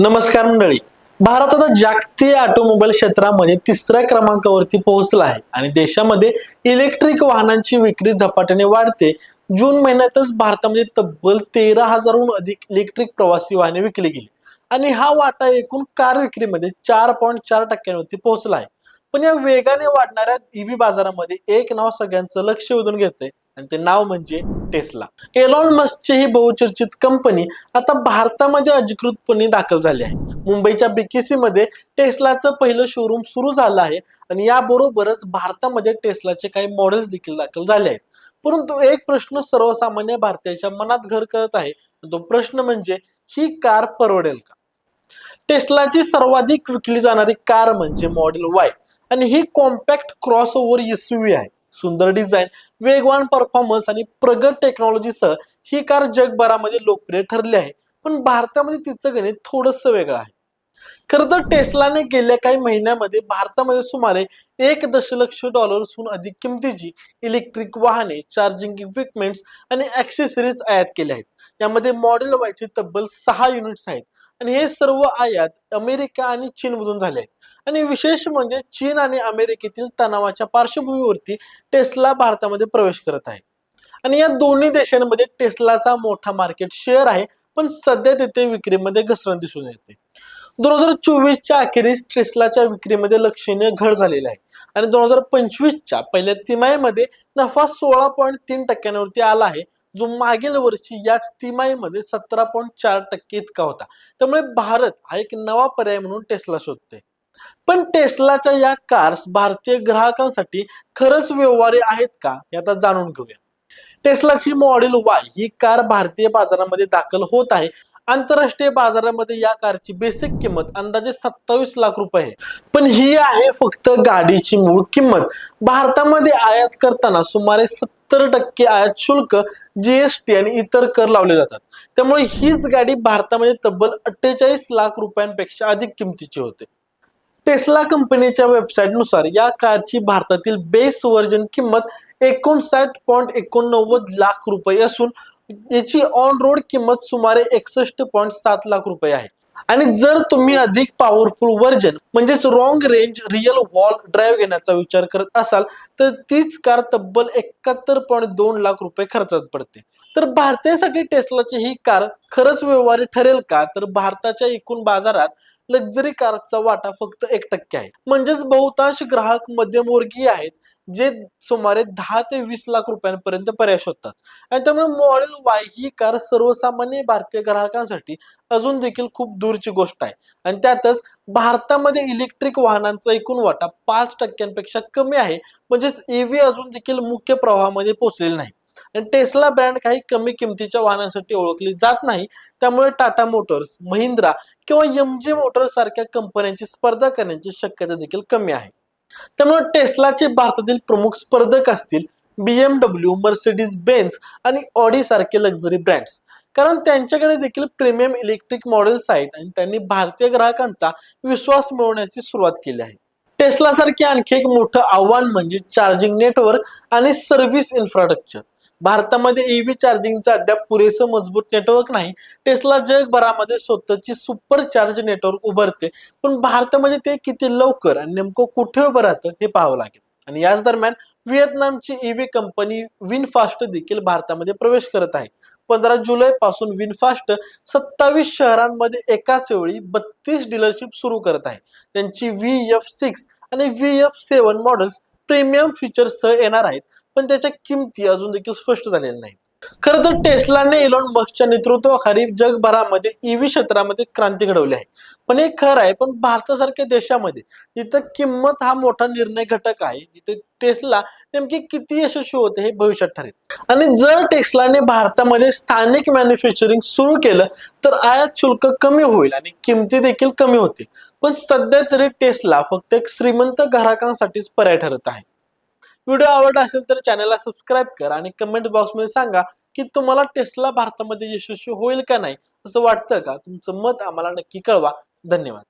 नमस्कार मंडळी. भारत आता जागतिक ऑटोमोबाईल क्षेत्रामध्ये तिसऱ्या क्रमांकावरती पोहोचला आहे आणि देशामध्ये इलेक्ट्रिक वाहनांची विक्री झपाट्याने वाढते. जून महिन्यातच भारतामध्ये तब्बल तेरा हजारहून अधिक इलेक्ट्रिक प्रवासी वाहने विकली गेली. आणि हा वाटा एकूण कार विक्रीमध्ये चार पॉईंट चार टक्क्यांवरती पोहोचला आहे. पण या वेगाने वाढणाऱ्या ईव्ही बाजारामध्ये एक नाव सगळ्यांचं लक्ष वेधून घेतंय. आणि ते नाव म्हणजे टेस्ला. एलॉन मस्कची ही बहुचर्चित कंपनी आता भारतामध्ये अधिकृतपणे दाखल झाली आहे. मुंबईच्या बीकेसी मध्ये टेस्लाचं पहिलं शोरूम सुरू झालं आहे आणि याबरोबरच भारतामध्ये टेस्लाचे काही मॉडेल्स देखील दाखल झाले आहेत. परंतु एक प्रश्न सर्वसामान्य भारतीयाच्या मनात घर करत आहे. तो प्रश्न म्हणजे ही कार परवडेल का? टेस्लाची सर्वाधिक विकली जाणारी कार म्हणजे मॉडेल वाय आणि ही कॉम्पॅक्ट क्रॉस ओव्हर एसयूव्ही आहे. सुंदर डिझाईन वेगवान परफॉर्मन्स आणि प्रगत टेक्नॉलॉजीसह ही कार जगभरामध्ये लोकप्रिय ठरली आहे. पण भारतामध्ये तिचं गणित थोडस वेगळं आहे. खरं तर टेस्लाने गेल्या काही महिन्यामध्ये भारतामध्ये सुमारे एक दशलक्ष डॉलर्सहून अधिक किमतीची इलेक्ट्रिक वाहने चार्जिंग इक्विपमेंट्स आणि ऍक्सेसरीज आयात केल्या आहेत. यामध्ये मॉडेल वायचे तब्बल सहा युनिट्स आहेत. आणि हे सर्व आयात अमेरिका आणि चीनमधून झाले आहेत. आणि विशेष म्हणजे चीन आणि अमेरिकेतील तणावाच्या पार्श्वभूमीवरती टेस्ला भारतामध्ये प्रवेश करत आहे. आणि या दोन्ही देशांमध्ये टेस्लाचा मोठा मार्केट शेअर आहे पण सध्या तिथे विक्रीमध्ये घसरण दिसून येते. दोन हजार चोवीसच्या अखेरीस टेस्लाच्या विक्रीमध्ये लक्षणीय घट झालेली आहे. आणि दोन हजार पंचवीसच्या पहिल्या तिमाहीमध्ये नफा सोळा पॉईंट तीन टक्क्यांवरती आला आहे जो मागील वर्षी याच तिमाहीमध्ये सतरा पॉईंट चार टक्के इतका होता. त्यामुळे भारत हा एक नवा पर्याय म्हणून टेस्ला शोधते पण टेस्लाच्या या कार्स भारतीय ग्राहकांसाठी खरंच व्यवहारी आहेत का हे आता जाणून घेऊया. टेस्लाची मॉडेल वाय ही कार भारतीय बाजारामध्ये दाखल होत आहे. आंतरराष्ट्रीय बाजारामध्ये या कारची बेसिक किंमत अंदाजे सत्तावीस लाख रुपये आहे. पण ही आहे फक्त गाडीची मूळ किंमत. भारतामध्ये आयात करताना सुमारे सत्तर टक्के आयात शुल्क जीएसटी आणि इतर कर लावले जातात. त्यामुळे हीच गाडी भारतामध्ये तब्बल अठ्ठेचाळीस लाख रुपयांपेक्षा अधिक किमतीची होते. टेस्ला कंपनीच्या वेबसाईटनुसार या कारची भारतातील बेस वर्जन किंमत एकोणसाठ पॉईंट एकोणनव्वद लाख रुपये असून याची ऑन रोड किंमत सुमारे एकसष्ट पॉईंट सात लाख रुपये आहे. आणि जर तुम्ही अधिक पॉवरफुल व्हर्जन म्हणजेच long range rear wheel drive घेण्याचा विचार करत असाल तर तीच कार तब्बल एकाहत्तर पॉईंट दोन लाख रुपये खर्चात पडते. तर भारतीयासाठी टेस्लाची ही कार खरंच व्यवहारी ठरेल का? तर भारताच्या एकूण बाजारात लक्झरी कारचा वाटा फक्त एक टक्के आहे. म्हणजेच बहुतांश ग्राहक मध्यमवर्गीय आहेत जे सुमारे दहा ते वीस लाख रुपयांपर्यंत पर्याय शोधतात. आणि त्यामुळे मॉडेल वाय ही कार सर्वसामान्य भारतीय ग्राहकांसाठी अजून देखील खूप दूरची गोष्ट आहे. आणि त्यातच भारतामध्ये इलेक्ट्रिक वाहनांचा एकूण वाटा पाच टक्क्यांपेक्षा कमी आहे. म्हणजेच ईव्ही अजून देखील मुख्य प्रवाहामध्ये पोहोचलेले नाही. आणि टेस्ला ब्रँड काही कमी किमतीच्या वाहनांसाठी ओळखली जात नाही. त्यामुळे टाटा मोटर्स महिंद्रा किंवा एम जी मोटर्स सारख्या कंपन्यांची स्पर्धा करण्याची शक्यता देखील कमी आहे. त्यामुळे टेस्लाचे भारतातील प्रमुख स्पर्धक असतील बीएमडब्ल्यू मर्सिडीज बेन्स आणि ऑडी सारखे लक्झरी ब्रँड्स कारण त्यांच्याकडे देखील प्रीमियम इलेक्ट्रिक मॉडेल्स आहेत आणि त्यांनी भारतीय ग्राहकांचा विश्वास मिळवण्याची सुरुवात केली आहे. टेस्ला सारखे आणखी एक मोठं आव्हान म्हणजे चार्जिंग नेटवर्क आणि सर्व्हिस इन्फ्रास्ट्रक्चर भारतामध्ये ईव्ही चार्जिंगचं अद्याप पुरेसं मजबूत नेटवर्क नाही. टेस्ला जगभरामध्ये स्वतःची सुपर चार्ज नेटवर्क उभारते. पण भारतामध्ये ते किती लवकर आणि नेमकं कुठे उभं राहतं हे पाहावं लागेल. आणि याच दरम्यान व्हिएतनामची ईव्ही कंपनी विनफास्ट देखील भारतामध्ये प्रवेश करत आहे. पंधरा जुलै पासून विनफास्ट सत्तावीस शहरांमध्ये एकाच वेळी बत्तीस डीलरशिप सुरू करत आहे. त्यांची व्ही एफ सिक्स आणि V F seven models premium फीचर्ससह येणार आहेत. पण त्याच्या किमती अजून देखील स्पष्ट झालेल्या नाहीत. खरं तर टेस्लाने इलॉन मस्कच्या नेतृत्वाखाली जगभरामध्ये ईव्ही क्षेत्रामध्ये क्रांती घडवली आहे. पण हे खरं आहे पण भारतासारख्या देशामध्ये जिथं किंमत हा मोठा निर्णय घटक आहे जिथे टेस्ला नेमकी किती यशस्वी होते हे भविष्यात ठरेल. आणि जर टेस्लाने भारतामध्ये स्थानिक मॅन्युफॅक्चरिंग सुरू केलं तर आयात शुल्क कमी होईल आणि किमती देखील कमी होतील. पण सध्या तरी टेस्ला फक्त एक श्रीमंत ग्राहकांसाठीच पर्याय ठरत आहे. व्हिडिओ आवडला असेल तर चॅनलला सबस्क्राईब करा आणि कमेंट बॉक्समध्ये सांगा की तुम्हाला टेस्ला भारतामध्ये यशस्वी होईल का नाही? असं वाटतं का? तुमचं मत आम्हाला नक्की कळवा. धन्यवाद.